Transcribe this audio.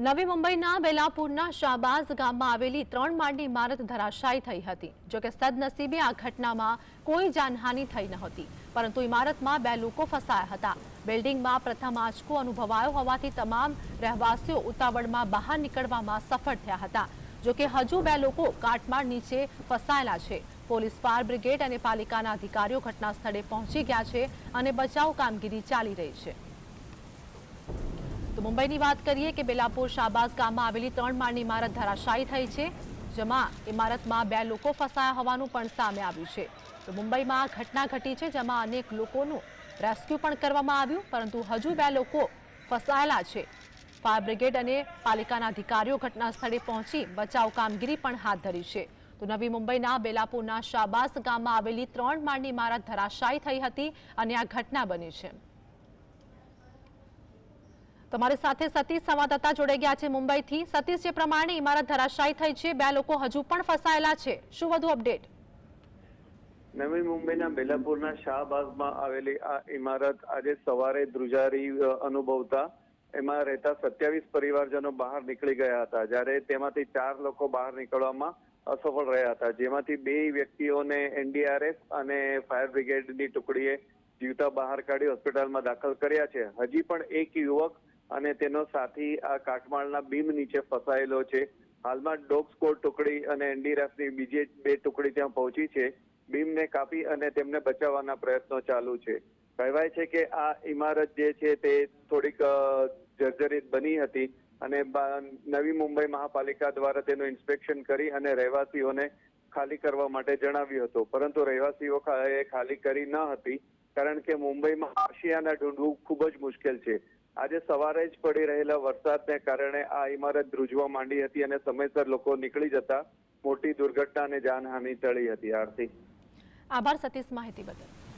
નવી મુંબઈના બેલાપુરના શાહબાઝ ગામમાં આવેલી ત્રણ માળની ઇમારત ધરાશાયી થઈ હતી. જોકે સદનસીબે આ ઘટનામાં કોઈ જાનહાનિ થઈ નહોતી પરંતુ ઇમારતમાં બે લોકો ફસાયા હતા. બિલ્ડિંગમાં પ્રથમ આંચકો અનુભવાયો હોવાથી તમામ રહેવાસીઓ ઉતાવળમાં બહાર નીકળવામાં સફળ થયા હતા. જોકે હજુ બે લોકો કાટમાળ નીચે ફસાયેલા છે. પોલીસ, ફાયર બ્રિગેડ અને પાલિકાના અધિકારીઓ ઘટના સ્થળે પહોંચી ગયા છે અને બચાવ કામગીરી ચાલી રહી છે. તો મુંબઈની વાત કરીએ કે બેલાપુર શાહબાઝ ગામમાં આવેલી ત્રણ માળની ઇમારત ધરાશાયી થઈ છે, જેમાં ઇમારતમાં બે લોકો ફસાયા હોવાનું પણ સામે આવ્યું છે. તો મુંબઈમાં ઘટના ઘટી છે, જેમાં અનેક લોકોનું રેસ્ક્યુ પણ કરવામાં આવ્યું, પરંતુ હજુ બે લોકો ફસાયેલા છે. ફાયર બ્રિગેડ અને પાલિકાના અધિકારીઓ ઘટના સ્થળે પહોંચી બચાવ કામગીરી પણ હાથ ધરી છે. તો નવી મુંબઈના બેલાપુરના શાહબાઝ ગામમાં આવેલી ત્રણ માળની ઇમારત ધરાશાયી થઈ હતી અને આ ઘટના બની છે. તમારી સાથે સતીશ સંવાદદાતા જોડાઈ ગયા છે મુંબઈથી. સતીશ, જે પ્રમાણે ઇમારત ધરાશાયી થઈ છે, બે લોકો હજુ પણ ફસાયેલા છે. શું વધુ અપડેટ? નવી મુંબઈના બેલાપુરના શાહબાગમાં આવેલી આ ઇમારત આજે સવારે ધ્રુજારી અનુભવતા એમાં રહેતા સત્યાવીસ પરિવારજનો બહાર નીકળી ગયા હતા, જ્યારે તેમાંથી ચાર લોકો બહાર નીકળવામાં અસફળ રહ્યા હતા. જેમાંથી બે વ્યક્તિઓને એનડીઆરએફ અને ફાયર બ્રિગેડની ટુકડીએ જીવતા બહાર કાઢી હોસ્પિટલમાં દાખલ કર્યા છે. હજી પણ એક યુવક અને તેનો સાથી આ કાટમાળના બીમ નીચે ફસાયેલો છે. હાલમાં ડોગ સ્કોડ ટુકડી અને એનડીઆરએફની બીજી બે ટુકડી ત્યાં પહોંચી છે. બીમને કાપી અને તેમને બચાવવાના પ્રયત્નો ચાલુ છે. કહેવાય છે કે આ ઇમારત જે છે તે થોડીક જર્જરિત બની હતી અને નવી મુંબઈ મહાપાલિકા દ્વારા તેનું ઇન્સ્પેક્શન કરી અને રહેવાસીઓને ખાલી કરવા માટે જણાવ્યું હતું. પરંતુ રહેવાસીઓ ખાલી કરી ન હતી, કારણ કે મુંબઈમાં આશિયાના ઢૂંઢવું ખૂબ જ મુશ્કેલ છે. આજે સવારે જ પડી રહેલા વરસાદને કારણે આ ઇમારત ધ્રુજવા માંડી હતી અને સમયસર લોકો નીકળી જતા મોટી દુર્ઘટના અને જાનહાનિ ટળી હતી. આરતી. આભાર, સતીશ માહિતી બદલ.